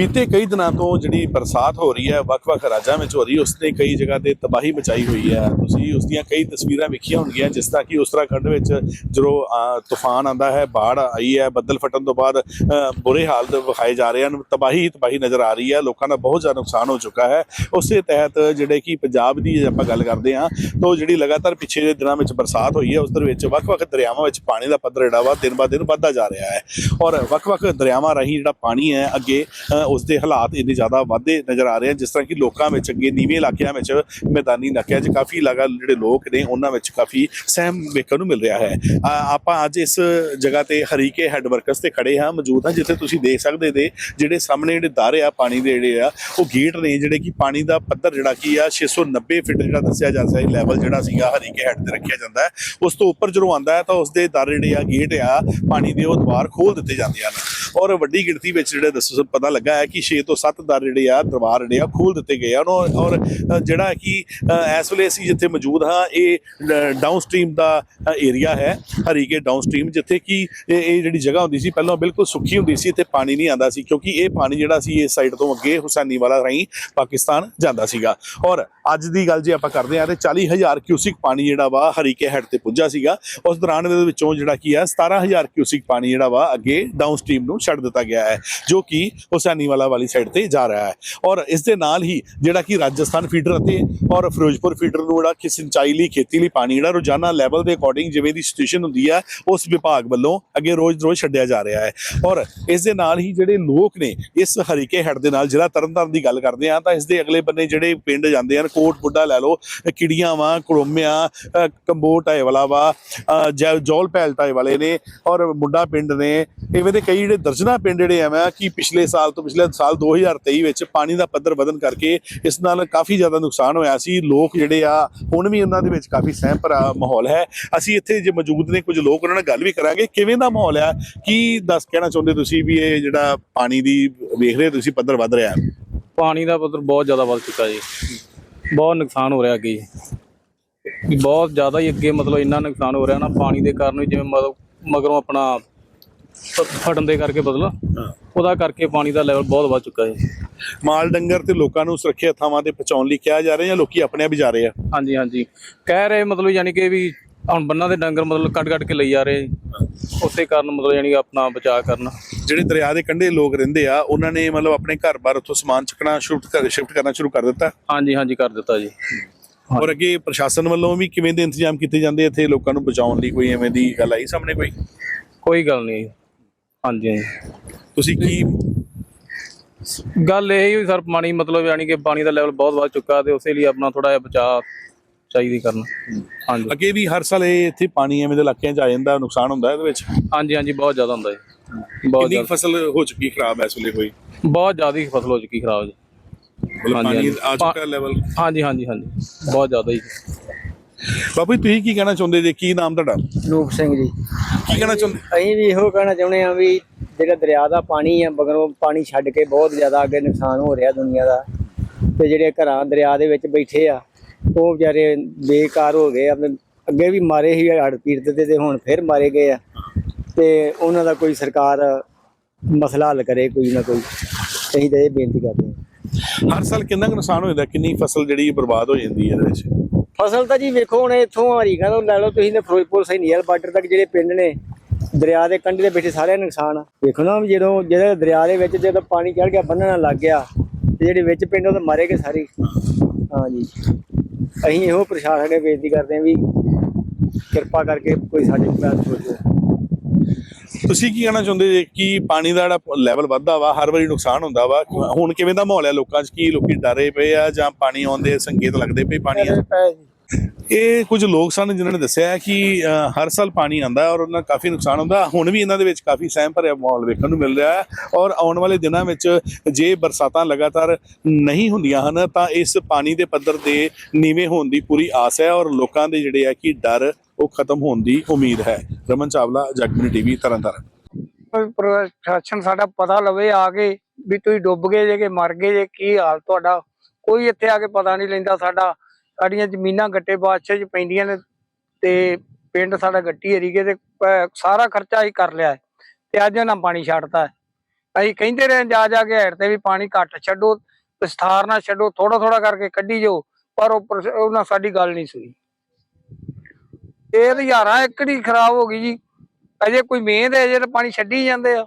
ਬੀਤੇ ਕਈ ਦਿਨਾਂ ਤੋਂ ਜਿਹੜੀ ਬਰਸਾਤ ਹੋ ਰਹੀ ਹੈ ਵੱਖ-ਵੱਖ ਰਾਜਾਂ ਵਿੱਚ ਹੋ ਰਹੀ ਹੈ ਉਸਨੇ ਕਈ ਜਗ੍ਹਾ ਤੇ ਤਬਾਹੀ ਮਚਾਈ ਹੋਈ ਹੈ। ਤੁਸੀਂ ਉਸ ਦੀਆਂ ਕਈ ਤਸਵੀਰਾਂ ਵੇਖੀਆਂ ਹੋਣਗੀਆਂ ਜਿਸ ਤਰ੍ਹਾਂ ਕਿ ਉੱਤਰਾਖੰਡ ਵਿੱਚ ਜਦੋਂ ਤੂਫਾਨ ਆਂਦਾ ਹੈ ਬਾੜ ਆਈ ਹੈ ਬੱਦਲ ਫਟਣ ਤੋਂ ਬਾਅਦ ਅਹ, ਬੁਰੇ ਹਾਲਤ ਵਿਖਾਏ ਜਾ ਰਹੇ ਹਨ। ਤਬਾਹੀ ਤਬਾਹੀ ਨਜ਼ਰ ਆ ਰਹੀ ਹੈ। ਲੋਕਾਂ ਦਾ ਬਹੁਤ ਜ਼ਿਆਦਾ ਨੁਕਸਾਨ ਹੋ ਚੁੱਕਾ ਹੈ। ਉਸੇ ਤਹਿਤ ਜਿਹੜੇ ਕਿ ਪੰਜਾਬ ਦੀ ਜੇ ਆਪਾਂ ਗੱਲ ਕਰਦੇ ਹਾਂ ਤਾਂ ਜਿਹੜੀ ਲਗਾਤਾਰ ਪਿਛੇ ਦੇ ਦਿਨਾਂ ਵਿੱਚ ਬਰਸਾਤ ਹੋਈ ਹੈ ਉਸ ਦੇ ਵਿੱਚ ਵੱਖ-ਵੱਖ ਦਰਿਆਵਾਂ ਵਿੱਚ ਪਾਣੀ ਦਾ ਪੱਧਰ ਜਿਹੜਾ ਵਾ ਦਿਨ ਬਾ ਦਿਨ ਵੱਧਦਾ ਜਾ ਰਿਹਾ ਹੈ। ਔਰ ਵੱਖ-ਵੱਖ ਦਰਿਆਵਾਂ ਰਾਹੀਂ ਜਿਹੜਾ ਪਾਣੀ ਹੈ ਅੱਗੇ ਉਸ ਦੇ ਹਾਲਾਤ ਇੰਨੇ ਜ਼ਿਆਦਾ ਵਾਧੇ ਨਜ਼ਰ ਆ ਰਹੇ ਹਨ, ਜਿਸ ਤਰ੍ਹਾਂ ਕਿ ਲੋਕਾਂ ਵਿੱਚ ਅੱਗੇ ਨੀਵੇਂ ਇਲਾਕਿਆਂ ਵਿੱਚ ਮੈਦਾਨੀ ਇਲਾਕਿਆਂ 'ਚ ਕਾਫੀ ਲਗਾ ਜਿਹੜੇ ਲੋਕ ਨੇ, ਉਹਨਾਂ ਵਿੱਚ ਕਾਫੀ ਸਹਿਮ ਵੇਖਣ ਨੂੰ ਮਿਲ ਰਿਹਾ ਹੈ। ਆਪਾਂ ਅੱਜ ਇਸ ਜਗ੍ਹਾ ਤੇ ਹਰੀਕੇ ਹੈੱਡ ਵਰਕਸ ਤੇ ਖੜੇ ਹਾਂ, ਮੌਜੂਦ ਹਾਂ, ਜਿੱਥੇ ਤੁਸੀਂ ਦੇਖ ਸਕਦੇ ਦੇ ਜਿਹੜੇ ਸਾਹਮਣੇ ਜਿਹੜੇ ਦਾਰੇ ਆ, ਪਾਣੀ ਦੇ ਜਿਹੜੇ ਆ, ਉਹ ਗੇਟ ਨੇ, ਜਿਹੜੇ ਕਿ ਪਾਣੀ ਦਾ ਪੱਧਰ ਜਿਹੜਾ ਕੀ ਆ 690 ਫਿਟ ਜਿਹੜਾ ਦੱਸਿਆ ਜਾ ਰਿਹਾ ਲੈਵਲ ਜਿਹੜਾ ਸੀਗਾ ਹਰੀਕੇ ਹੈੱਡ ਤੇ ਰੱਖਿਆ ਜਾਂਦਾ ਹੈ। ਉਸ ਤੋਂ ਉੱਪਰ ਜਦੋਂ ਆਉਂਦਾ ਹੈ, ਤਾਂ ਉਸ ਦੇ ਦਰ ਜਿਹੜੇ ਆ, ਗੇਟ ਆ, ਪਾਣੀ ਦੇ ਉਹ ਦੁਆਰ ਖੋਲ ਦਿੱਤੇ ਜਾਂਦੇ ਹਨ। ਔਰ ਵੱਡੀ ਗਿਣਤੀ ਵਿੱਚ ਜਿਹੜੇ ਦੱਸੋ ਪਤਾ ਲੱਗਾ ਹੈ ਕਿ 6 ਤੋਂ 7 ਦਰ ਜਿਹੜੇ ਆ ਦਰਬਾਰ ਜਿਹੜੇ ਆ ਖੋਲ ਦਿੱਤੇ ਗਏ ਹਨ। ਔਰ ਔਰ, ਜਿਹੜਾ ਕਿ ਇਸ ਵੇਲੇ ਅਸੀਂ ਜਿੱਥੇ ਮੌਜੂਦ ਹਾਂ ਇਹ ਡਾਊਨ ਸਟ੍ਰੀਮ ਦਾ ਏਰੀਆ ਹੈ ਹਰੀਕੇ ਡਾਊਨ ਸਟ੍ਰੀਮ ਜਿੱਥੇ ਕਿ ਇਹ ਜਿਹੜੀ ਜਗ੍ਹਾ ਹੁੰਦੀ ਸੀ ਪਹਿਲਾਂ ਬਿਲਕੁਲ ਸੁੱਕੀ ਹੁੰਦੀ ਸੀ ਇੱਥੇ ਪਾਣੀ ਨਹੀਂ ਆਉਂਦਾ ਸੀ ਕਿਉਂਕਿ ਇਹ ਪਾਣੀ ਜਿਹੜਾ ਸੀ ਇਸ ਸਾਈਡ ਤੋਂ ਅੱਗੇ ਹੁਸੈਨੀ ਵਾਲਾ ਰਾਹੀਂ ਪਾਕਿਸਤਾਨ ਜਾਂਦਾ ਸੀਗਾ। ਔਰ ਅੱਜ ਦੀ ਗੱਲ ਜੇ ਆਪਾਂ ਕਰਦੇ ਹਾਂ ਤੇ 40000 ਕਿਊਸਿਕ ਪਾਣੀ ਜਿਹੜਾ ਵਾ ਹਰੀਕੇ ਹੈਡ ਤੇ ਪੁੱਜਾ ਸੀਗਾ। ਉਸ ਦੌਰਾਨ ਦੇ ਵਿੱਚੋਂ ਜਿਹੜਾ ਕੀ ਹੈ 17000 ਕਿਊਸਿਕ ਪਾਣੀ ਜਿਹੜਾ ਵਾ ਅੱਗੇ ਡਾਊਨ ਸਟ੍ਰੀਮ ਨੂੰ ਛੱਡ ਦਿੱਤਾ ਗਿਆ ਹੈ ਜੋ ਕਿ ਹੁਸੈਨੀਵਾਲਾ ਵਾਲੀ ਸਾਈਡ ਤੇ ਜਾ ਰਿਹਾ ਹੈ। ਔਰ ਇਸ ਦੇ ਨਾਲ ਹੀ ਜਿਹੜਾ ਕਿ ਰਾਜਸਥਾਨ ਫੀਡਰ ਅਤੇ ਔਰ ਫਿਰੋਜ਼ਪੁਰ ਫੀਡਰ ਨੂੰ ਜਿਹੜਾ ਕਿ ਸਿੰਚਾਈ ਲਈ ਖੇਤੀ ਲਈ ਪਾਣੀ ਜਿਹੜਾ ਰੋਜ਼ਾਨਾ ਲੈਵਲ ਦੇ ਅਕੋਰਡਿੰਗ ਜਿਵੇਂ ਦੀ ਸਿਚੁਏਸ਼ਨ ਹੁੰਦੀ ਹੈ ਉਸ ਵਿਭਾਗ ਵੱਲੋਂ ਅੱਗੇ ਰੋਜ਼-ਰੋਜ਼ ਛੱਡਿਆ ਜਾ ਰਿਹਾ ਹੈ। ਔਰ ਇਸ ਦੇ ਨਾਲ ਹੀ ਜਿਹੜੇ ਲੋਕ ਨੇ ਇਸ ਹਰੀਕੇ ਹੈਡ ਦੇ ਨਾਲ ਜ਼ਿਲ੍ਹਾ ਤਰਨਤਾਰਨ ਦੀ ਗੱਲ ਕਰਦੇ ਆ ਤਾਂ ਇਸ ਦੇ ਅਗਲੇ ਬੰਨੇ ਜਿਹੜੇ ਪਿੰਡ ਜਾਂਦੇ ਹਨ ਕੋਟ ਬੁੱਢਾ ਲੈ ਲਓ ਕਿੜੀਆਂ ਵਾ ਕਰੋਮਿਆਂ ਅ, ਕੰਬੋਟ ਆਏ ਵਾਲਾ ਵਾ ਜੈ- ਜੌਲ ਪੈਲ ਟਾਏ ਵਾਲੇ ਨੇ ਔਰ ਮੁੰਡਾ ਪਿੰਡ ਨੇ ਇਵੇਂ ਦੇ ਕਈ ਜਿਹੜੇ ਦਰਜਨਾ ਪਿੰਡ ਜਿਹੜੇ ਐਵੇਂ ਕਿ ਪਿਛਲੇ ਸਾਲ ਤੋਂ ਪਿਛਲੇ ਸਾਲ 2023 ਵਿੱਚ ਪਾਣੀ ਦਾ ਪੱਧਰ ਵਧਣ ਕਰਕੇ ਇਸ ਨਾਲ ਕਾਫੀ ਜ਼ਿਆਦਾ ਨੁਕਸਾਨ ਹੋਇਆ ਸੀ। ਲੋਕ ਜਿਹੜੇ ਆ, ਹੁਣ ਵੀ ਉਹਨਾਂ ਦੇ ਵਿੱਚ ਕਾਫੀ ਸਹਿਮ ਭਰਾ ਮਾਹੌਲ ਹੈ। ਅਸੀਂ ਇੱਥੇ ਜੇ ਮੌਜੂਦ ਨੇ, ਕੁਝ ਲੋਕ ਉਹਨਾਂ ਨਾਲ ਗੱਲ ਵੀ ਕਰਾਂਗੇ। ਕਿਵੇਂ ਦਾ ਮਾਹੌਲ ਆ? ਕੀ ਦੱਸ ਕਹਿਣਾ ਚਾਹੁੰਦੇ ਤੁਸੀਂ ਵੀ ਇਹ ਜਿਹੜਾ ਪਾਣੀ ਦੀ ਵੇਖ ਰਹੇ ਹੋ ਤੁਸੀਂ ਪੱਧਰ ਵੱਧ ਰਿਹਾ ਪਾਣੀ ਦਾ ਪੱਧਰ ਬਹੁਤ ਜ਼ਿਆਦਾ ਵੱਧ ਚੁੱਕਾ ਜੀ। ਬਹੁਤ ਨੁਕਸਾਨ ਹੋ ਰਿਹਾ ਅੱਗੇ ਜੀ। ਬਹੁਤ ਜ਼ਿਆਦਾ ਹੀ ਅੱਗੇ ਮਤਲਬ ਇੰਨਾ ਨੁਕਸਾਨ ਹੋ ਰਿਹਾ ਨਾ ਪਾਣੀ ਦੇ ਕਾਰਨ ਜਿਵੇਂ ਮਤਲਬ ਮਗਰੋਂ ਆਪਣਾ ਫਟਣ ਦੇ ਕਰਕੇ ਬਦਲ। ਉਹਦਾ ਕਰਕੇ ਪਾਣੀ ਦਾ ਲੈਵਲ ਬਹੁਤ ਵੱਧ ਚੁੱਕਾ ਹੈ। ਮਾਲ ਡੰਗਰ ਤੇ ਲੋਕਾਂ ਨੂੰ ਸੁਰੱਖਿਅਤ ਥਾਵਾਂ ਤੇ ਪਹੁੰਚਾਉਣ ਲਈ ਕਿਹਾ ਜਾ ਰਿਹਾ ਜਾਂ ਲੋਕੀ ਆਪਣੇ ਆਪ ਹੀ ਜਾ ਰਹੇ ਆ? ਹਾਂਜੀ ਹਾਂਜੀ। ਕਹਿ ਰਹੇ ਮਤਲਬ ਯਾਨੀ ਕਿ ਵੀ ਹੁਣ ਬੰਨਾਂ ਦੇ ਡੰਗਰ ਮਤਲਬ ਕੱਢ ਕੱਢ ਕੇ ਲਈ ਜਾ ਰਹੇ। ਉਸੇ ਕਾਰਨ ਮਤਲਬ ਯਾਨੀ ਆਪਣਾ ਬਚਾਅ ਕਰਨਾ। ਜਿਹੜੇ ਦਰਿਆ ਦੇ ਕੰਢੇ ਲੋਕ ਰਹਿੰਦੇ ਆ ਉਹਨਾਂ ਨੇ ਮਤਲਬ ਆਪਣੇ ਘਰ-ਬਾਰ ਉੱਥੋਂ ਸਮਾਨ ਚੱਕਣਾ ਸ਼ਿਫਟ ਕਰ ਸ਼ਿਫਟ ਕਰਨਾ ਸ਼ੁਰੂ ਕਰ ਦਿੱਤਾ? ਹਾਂਜੀ ਹਾਂਜੀ ਕਰ ਦਿੱਤਾ ਜੀ। ਔਰ ਅੱਗੇ ਪ੍ਰਸ਼ਾਸਨ ਵੱਲੋਂ ਵੀ ਕਿਵੇਂ ਦੇ ਇੰਤਜ਼ਾਮ ਕੀਤੇ ਜਾਂਦੇ ਇੱਥੇ ਲੋਕਾਂ ਨੂੰ ਬਚਾਉਣ ਲਈ? ਕੋਈ ਐਵੇਂ ਦੀ ਗੱਲ ਆਈ ਸਾਹਮਣੇ ਕੋਈ? ਕੋਈ ਗੱਲ ਨਹੀਂ। ਹਾਂਜੀ ਹਾਂਜੀ। ਤੁਸੀਂ ਕੀ ਗੱਲ ਇਹ ਹੀ ਸਰ ਪਾਣੀ ਮਤਲਬ ਯਾਨੀ ਕਿ ਪਾਣੀ ਦਾ ਲੈਵਲ ਬਹੁਤ ਵੱਧ ਚੁੱਕਾ ਤੇ ਉਸੇ ਲਈ ਆਪਣਾ ਥੋੜਾ ਜਿਹਾ ਬਚਾਅ ਚਾਹੀਦੀ ਕਰਨਾ। ਹਾਂਜੀ। ਅੱਗੇ ਵੀ ਹਰ ਸਾਲ ਇਹ ਇੱਥੇ ਪਾਣੀ ਐਵੇਂ ਦੇ ਇਲਾਕਿਆਂ 'ਚ ਆ ਜਾਂਦਾ ਨੁਕਸਾਨ ਹੁੰਦਾ ਇਹਦੇ ਵਿੱਚ? ਹਾਂਜੀ ਹਾਂਜੀ ਬਹੁਤ ਜ਼ਿਆਦਾ ਹੁੰਦਾ ਜੀ। ਬਹੁਤ ਜ਼ਿਆਦਾ। ਫਸਲ ਹੋ ਚੁੱਕੀ ਖਰਾਬ ਇਸ ਵੇਲੇ ਕੋਈ? ਬਹੁਤ ਜ਼ਿਆਦਾ ਹੀ ਫਸਲ ਹੋ ਚੁੱਕੀ ਖਰਾਬ ਜੀ। ਪਾਣੀ ਹਾਂਜੀ। ਆ ਚੁੱਕਾ ਲੈਵਲ ਹਾਂਜੀ ਹਾਂਜੀ ਹਾਂਜੀ। ਬਹੁਤ ਜ਼ਿਆਦਾ ਹੀ ਬਾਬੂ ਜੀ, ਤੁਸੀਂ ਕੀ ਕਹਿਣਾ ਚਾਹੁੰਦੇ ਜੀ? ਕੀ ਨਾਮ ਤੁਹਾਡਾ? ਰੂਪ ਸਿੰਘ ਜੀ। ਕੀ ਕਹਿਣਾ ਚਾਹੁੰਦੇ? ਅਸੀਂ ਵੀ ਇਹੋ ਕਹਿਣਾ ਚਾਹੁੰਦੇ ਆ ਵੀ ਜਿਹੜਾ ਦਰਿਆ ਦਾ ਪਾਣੀ ਆ ਮਗਰੋਂ ਪਾਣੀ ਛੱਡ ਕੇ ਬਹੁਤ ਜ਼ਿਆਦਾ ਅੱਗੇ ਨੁਕਸਾਨ ਹੋ ਰਿਹਾ ਦੁਨੀਆ ਦਾ। ਤੇ ਜਿਹੜੇ ਘਰਾਂ ਦਰਿਆ ਦੇ ਵਿੱਚ ਬੈਠੇ ਆ ਉਹ ਵਿਚਾਰੇ ਬੇਕਾਰ ਹੋ ਗਏ ਆ। ਵੀ ਅੱਗੇ ਵੀ ਮਾਰੇ ਸੀ ਹੜ ਪੀੜਤ ਦੇ ਤੇ ਹੁਣ ਫਿਰ ਮਾਰੇ ਗਏ ਆ। ਤੇ ਉਹਨਾਂ ਦਾ ਕੋਈ ਸਰਕਾਰ ਮਸਲਾ ਹੱਲ ਕਰੇ ਕੋਈ ਨਾ ਕੋਈ। ਅਸੀਂ ਤਾਂ ਇਹ ਬੇਨਤੀ ਕਰਦੇ ਹਾਂ। ਹਰ ਸਾਲ ਕਿੰਨਾ ਕੁ ਨੁਕਸਾਨ ਹੋ ਜਾਂਦਾ ਕਿੰਨੀ ਫਸਲ ਜਿਹੜੀ ਬਰਬਾਦ ਹੋ ਜਾਂਦੀ ਹੈ ਇਹਦੇ ਵਿੱਚ? ਫਸਲ ਤਾਂ ਜੀ ਵੇਖੋ ਹੁਣ ਇੱਥੋਂ ਹਰੀਕਾ ਤੋਂ ਲੈ ਲਓ ਤੁਸੀਂ ਨੇ ਫਿਰੋਜ਼ਪੁਰ ਸੈਨੀਅਲ ਬਾਰਡਰ ਤੱਕ ਜਿਹੜੇ ਪਿੰਡ ਨੇ ਦਰਿਆ ਦੇ ਕੰਢੇ ਦੇ ਬੈਠੇ ਸਾਰਿਆਂ ਨੂੰ ਨੁਕਸਾਨ ਆ। ਵੇਖੋ ਨਾ ਵੀ ਜਦੋਂ ਜਿਹੜੇ ਦਰਿਆ ਦੇ ਵਿੱਚ ਜਦੋਂ ਪਾਣੀ ਚੜ ਗਿਆ ਬੰਨਣਾ ਲੱਗ ਗਿਆ ਤੇ ਜਿਹੜੇ ਵਿੱਚ ਪਿੰਡ ਉਹ ਤਾਂ ਮਾਰੇ ਗਏ ਸਾਰੇ। ਹਾਂਜੀ। ਅਸੀਂ ਇਹੋ ਪ੍ਰਸ਼ਾਸਨ ਨੇ ਬੇਨਤੀ ਕਰਦੇ ਹਾਂ ਵੀ ਕਿਰਪਾ ਕਰਕੇ ਕੋਈ ਸਾਡੇ ਕੋਲ ਸੋਚੋ ਤੁਸੀਂ ਕੀ ਕਹਿਣਾ ਚਾਹੁੰਦੇ ਜੀ ਕਿ ਪਾਣੀ ਦਾ ਜਿਹੜਾ ਲੈਵਲ ਵੱਧਦਾ ਵਾ ਹਰ ਵਾਰੀ ਨੁਕਸਾਨ ਹੁੰਦਾ ਵਾ? ਹੁਣ ਕਿਵੇਂ ਦਾ ਮਾਹੌਲ ਹੈ ਲੋਕਾਂ 'ਚ? ਕੀ ਲੋਕੀ ਡਰੇ ਪਏ ਆ ਜਾਂ ਪਾਣੀ ਆਉਣ ਦੇ ਸੰਕੇਤ ਲੱਗਦੇ ਪਏ ਪਾਣੀ ਆ? ਇਹ ਕੁਝ ਲੋਕ ਸਨ ਜਿਨ੍ਹਾਂ ਨੇ ਦੱਸਿਆ ਕਿ ਹਰ ਸਾਲ ਪਾਣੀ ਆਂਦਾ ਔਰ ਉਹਨਾਂ ਕਾਫੀ ਨੁਕਸਾਨ ਹੁੰਦਾ ਹੁਣ ਵੀ ਇਹਨਾਂ ਦੇ ਵਿੱਚ ਕਾਫੀ ਸਹਿਮ ਭਰਿਆ ਮਾਹੌਲ ਵੇਖਣ ਨੂੰ ਮਿਲ ਰਿਹਾ ਹੈ ਔਰ ਆਉਣ ਵਾਲੇ ਦਿਨਾਂ ਵਿੱਚ ਜੇ ਬਰਸਾਤਾਂ ਲਗਾਤਾਰ ਨਹੀਂ ਹੁੰਦੀਆਂ ਹਨ, ਤਾਂ ਇਸ ਪਾਣੀ ਦੇ ਪੱਧਰ ਦੇ ਨੀਵੇਂ ਹੋਣ ਦੀ ਪੂਰੀ ਆਸ ਹੈ ਔਰ ਲੋਕਾਂ ਦੇ ਜਿਹੜੇ ਆ ਕਿ ਡਰ ਉਹ ਖਤਮ ਹੋਣ ਦੀ ਉਮੀਦ ਹੈ। ਰਮਨ ਚਾਵਲਾ ਜਗਮਨੀ ਟੀਵੀ ਤਰਨਤਾਰਨ। ਪ੍ਰਸ਼ਾਸਨ ਸਾਡਾ ਪਤਾ ਲਵੇ, ਆ ਕੇ ਵੀ ਤੁਸੀਂ ਡੁੱਬ ਗਏ ਜੇ ਕਿ ਮਰ ਗਏ ਜੇ, ਕੀ ਹਾਲ ਤੁਹਾਡਾ? ਕੋਈ ਇੱਥੇ ਆ ਕੇ ਪਤਾ ਨਹੀਂ ਲੈਂਦਾ ਸਾਡਾ। ਸਾਡੀਆਂ ਜ਼ਮੀਨਾਂ ਗੱਟੇ ਬਾਦਸ਼ਾਹ 'ਚ ਪੈਂਦੀਆਂ ਨੇ ਤੇ ਪਿੰਡ ਸਾਡਾ ਗੱਟੀ ਏਰੀਏ ਤੇ ਪ- ਸਾਰਾ ਖਰਚਾ ਹੀ ਕਰ ਲਿਆ ਹੈ ਤੇ ਅੱਜ ਇਹਨਾਂ ਪਾਣੀ ਛੱਡਤਾ ਹੈ। ਅਸੀਂ ਕਹਿੰਦੇ ਰਹੇ ਜਾ ਜਾ ਕੇ ਹੈਡ ਤੇ ਵੀ ਪਾਣੀ ਘੱਟ ਛੱਡੋ, ਵਿਸਥਾਰ ਨਾਲ ਛੱਡੋ ਥੋੜਾ ਥੋੜਾ ਕਰਕੇ ਕੱਢੀ ਜਾਓ, ਪਰ ਉਹ ਪ੍ਰਸ਼- ਉਹਨਾਂ ਸਾਡੀ ਗੱਲ ਨਹੀਂ ਸੁਣੀ ਇਹ ਤਾਂ ਹਜ਼ਾਰਾਂ ਹੀ ਖਰਾਬ ਹੋ ਗਈ ਜੀ। ਅਜੇ ਕੋਈ ਮਿਹਨਤ ਹੈ, ਅਜੇ ਤਾਂ ਪਾਣੀ ਛੱਡੀ ਜਾਂਦੇ ਆ।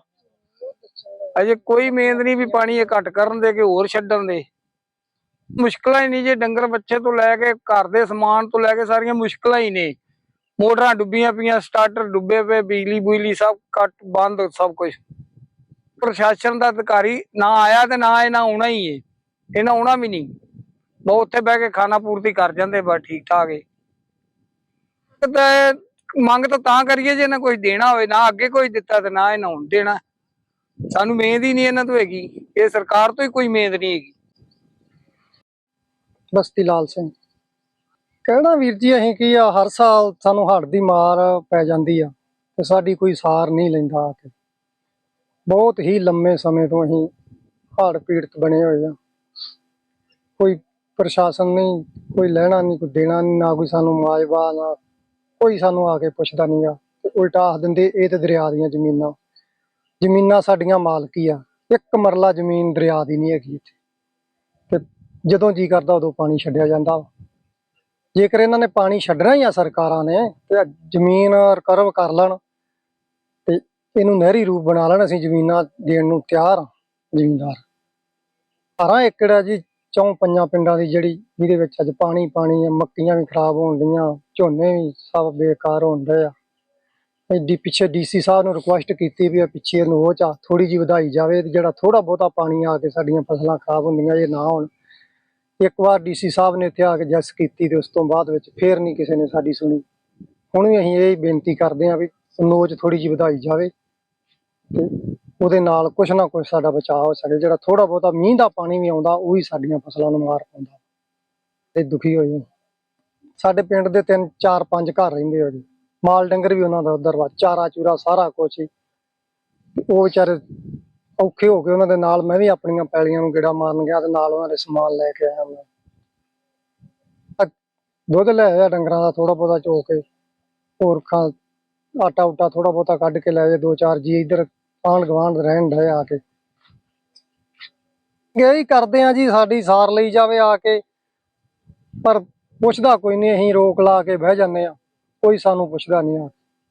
ਅਜੇ ਕੋਈ ਮਿਹਨਤ ਨਹੀਂ ਵੀ ਪਾਣੀ ਇਹ ਘੱਟ ਕਰਨ ਦੇ ਕਿ ਹੋਰ ਛੱਡਣ ਦੇ। ਮੁਸ਼ਕਲਾਂ ਹੀ ਨਹੀਂ ਜੇ ਡੰਗਰ ਬੱਚੇ ਤੋਂ ਲੈ ਕੇ ਘਰ ਦੇ ਸਮਾਨ ਤੋਂ ਲੈ ਕੇ ਸਾਰੀਆਂ ਮੁਸ਼ਕਲਾਂ ਹੀ ਨੇ। ਮੋਟਰਾਂ ਡੁੱਬੀਆਂ ਪਈਆਂ ਸਟਾਰਟਰ ਡੁੱਬੇ ਪਏ, ਬਿਜਲੀ ਬੁਜਲੀ ਸਭ ਕੱਟ ਬੰਦ ਸਭ ਕੁਝ ਪ੍ਰਸ਼ਾਸਨ ਦਾ ਅਧਿਕਾਰੀ ਨਾ ਆਇਆ ਤੇ ਨਾ ਇਹਨਾਂ ਆਉਣਾ ਹੀ ਏ। ਇਹਨਾਂ ਆਉਣਾ ਵੀ ਨਹੀਂ। ਬਹੁ ਉੱਥੇ ਬਹਿ ਕੇ ਖਾਣਾ ਪੂਰਤੀ ਕਰ ਜਾਂਦੇ, ਬਸ ਠੀਕ ਠਾਕ ਏ। ਮੰਗ ਤਾਂ ਤਾਂ ਕਰੀਏ ਜੇ ਇਹਨਾਂ ਕੁਝ ਦੇਣਾ ਹੋਵੇ, ਨਾ ਅੱਗੇ ਕੋਈ ਦਿੱਤਾ ਤੇ ਨਾ ਇਹਨਾਂ ਹੁਣ ਦੇਣਾ। ਸਾਨੂੰ ਮੇਦ ਹੀ ਨਹੀਂ ਇਹਨਾਂ ਤੋਂ ਹੈਗੀ। ਇਹ ਸਰਕਾਰ ਤੋਂ ਹੀ ਕੋਈ ਮੇਦ ਨਹੀਂ ਹੈਗੀ। ਬਸਤੀ ਲਾਲ ਸਿੰਘ। ਕਹਿਣਾ ਵੀਰ ਜੀ ਅਸੀਂ ਕੀ ਆ, ਹਰ ਸਾਲ ਸਾਨੂੰ ਹੜ੍ਹ ਦੀ ਮਾਰ ਪੈ ਜਾਂਦੀ ਆ ਤੇ ਸਾਡੀ ਕੋਈ ਸਾਰ ਨਹੀਂ ਲੈਂਦਾ ਆ ਕੇ। ਬਹੁਤ ਹੀ ਲੰਮੇ ਸਮੇਂ ਤੋਂ ਅਸੀਂ ਹੜ੍ਹ ਪੀੜਤ ਬਣੇ ਹੋਏ ਆ। ਕੋਈ ਪ੍ਰਸ਼ਾਸਨ ਨਹੀਂ, ਕੋਈ ਲੈਣਾ ਨਹੀਂ, ਕੋਈ ਦੇਣਾ ਨਹੀਂ, ਨਾ ਕੋਈ ਸਾਨੂੰ ਮੁਆਵਜ਼ਾ ਨਾ ਕੋਈ ਸਾਨੂੰ ਆ ਕੇ ਪੁੱਛਦਾ ਨਹੀਂ ਆ। ਤੇ ਉਲਟਾ ਆਖ ਦਿੰਦੇ, ਇਹ ਤੇ ਦਰਿਆ ਦੀਆਂ ਜ਼ਮੀਨਾਂ। ਜ਼ਮੀਨਾਂ ਸਾਡੀਆਂ ਮਾਲਕੀ ਆ। ਇੱਕ ਮਰਲਾ ਜ਼ਮੀਨ ਦਰਿਆ ਦੀ ਨਹੀਂ ਹੈਗੀ ਇੱਥੇ। ਜਦੋਂ ਜੀ ਕਰਦਾ ਉਦੋਂ ਪਾਣੀ ਛੱਡਿਆ ਜਾਂਦਾ ਵਾ। ਜੇਕਰ ਇਹਨਾਂ ਨੇ ਪਾਣੀ ਛੱਡਣਾ ਹੀ ਆ ਸਰਕਾਰਾਂ ਨੇ ਤੇ ਜ਼ਮੀਨ ਰਿਕਰਵ ਕਰ ਲੈਣ ਤੇ ਇਹਨੂੰ ਨਹਿਰੀ ਰੂਪ ਬਣਾ ਲੈਣ, ਅਸੀਂ ਜ਼ਮੀਨਾਂ ਦੇਣ ਨੂੰ ਤਿਆਰ ਹਾਂ ਜ਼ਿਮੀਂਦਾਰ 18 ਏਕੜ ਆ ਜੀ, ਚੌਂ ਪੰਜਾਂ ਪਿੰਡਾਂ ਦੀ ਜਿਹੜੀ, ਜਿਹਦੇ ਵਿੱਚ ਅੱਜ ਪਾਣੀ ਪਾਣੀ ਆ, ਮੱਕੀਆਂ ਵੀ ਖਰਾਬ ਹੋਣ ਡੀਆਂ ਝੋਨੇ ਵੀ ਸਭ ਬੇਕਾਰ ਹੋਣ ਡਏ ਆ। ਐਡੀ ਪਿੱਛੇ ਡੀਸੀ ਸਾਹਿਬ ਨੂੰ ਰਿਕੁਐਸਟ ਕੀਤੀ ਵੀ ਇਹ ਪਿੱਛੇ ਨੋਚ ਆ ਥੋੜੀ ਜਿਹੀ ਵਧਾਈ ਜਾਵੇ ਜਿਹੜਾ ਥੋੜਾ ਬਹੁਤਾ ਪਾਣੀ ਆ ਕੇ ਸਾਡੀਆਂ ਫਸਲਾਂ ਖਰਾਬ ਹੁੰਦੀਆਂ, ਇਹ ਨਾ ਹੋਣ। ਇੱਕ ਵਾਰ ਡੀਸੀ ਸਾਹਿਬ ਨੇ ਇੱਥੇ ਆ ਕੇ ਜੱਸ ਕੀਤੀ ਤੇ ਉਸ ਤੋਂ ਬਾਅਦ ਵਿੱਚ ਫੇਰ ਨਹੀਂ ਕਿਸੇ ਨੇ ਸਾਡੀ ਸੁਣੀ। ਹੁਣ ਵੀ ਅਸੀਂ ਇਹ ਬੇਨਤੀ ਕਰਦੇ ਹਾਂ ਵੀ ਨੋਚ ਥੋੜੀ ਜਿਹੀ ਵਧਾਈ ਜਾਵੇ ਤੇ ਉਹਦੇ ਨਾਲ ਕੁਛ ਨਾ ਕੁਛ ਸਾਡਾ ਬਚਾਅ ਹੋ ਸਕੇ। ਜਿਹੜਾ ਥੋੜਾ ਬਹੁਤਾ ਮੀਂਹ ਦਾ ਪਾਣੀ ਵੀ ਆਉਂਦਾ, ਉਹ ਵੀ ਸਾਡੀਆਂ ਫਸਲਾਂ ਨੂੰ ਮਾਰ ਪਾਉਂਦਾ ਤੇ ਦੁਖੀ ਹੋਏ ਸਾਡੇ ਪਿੰਡ ਦੇ ਤਿੰਨ, ਚਾਰ, ਪੰਜ ਘਰ ਰਹਿੰਦੇ ਹੋ ਜੀ। ਮਾਲ ਡੰਗਰ ਵੀ ਉਹਨਾਂ ਦਾ ਉਧਰ ਵਾ, ਚਾਰਾ ਚੂਰਾ ਸਾਰਾ ਕੁਛ ਹੀ। ਉਹ ਵਿਚਾਰੇ ਔਖੇ ਹੋ ਕੇ ਉਹਨਾਂ ਦੇ ਨਾਲ, ਮੈਂ ਵੀ ਆਪਣੀਆਂ ਪੈਲੀਆਂ ਨੂੰ ਗੇੜਾ ਮਾਰਨ ਗਿਆ ਤੇ ਨਾਲ ਉਹਨਾਂ ਦੇ ਸਮਾਨ ਲੈ ਕੇ ਆਇਆ ਮੈਂ। ਦੁੱਧ ਲੈ ਆਇਆ ਡੰਗਰਾਂ ਦਾ ਥੋੜਾ ਬਹੁਤਾ ਚੋ ਕੇ, ਹੋਰ ਖਾ, ਆਟਾ ਉਟਾ ਥੋੜਾ ਬਹੁਤਾ ਕੱਢ ਕੇ ਲੈ ਆਏ ਦੋ ਚਾਰ ਜੀ, ਇੱਧਰ ਆਂਢ ਗੁਆਂਢ ਰਹਿਣ ਡਏ ਆ ਕੇ। ਇਹੀ ਕਰਦੇ ਆ ਜੀ, ਸਾਡੀ ਸਾਰ ਲਈ ਜਾਵੇ ਆ ਕੇ, ਪਰ ਪੁੱਛਦਾ ਕੋਈ ਨਹੀਂ ਅਸੀਂ ਰੋਕ ਲਾ ਕੇ ਬਹਿ ਜਾਂਦੇ ਆ, ਕੋਈ ਸਾਨੂੰ ਪੁੱਛਦਾ ਨਹੀਂ ਆ।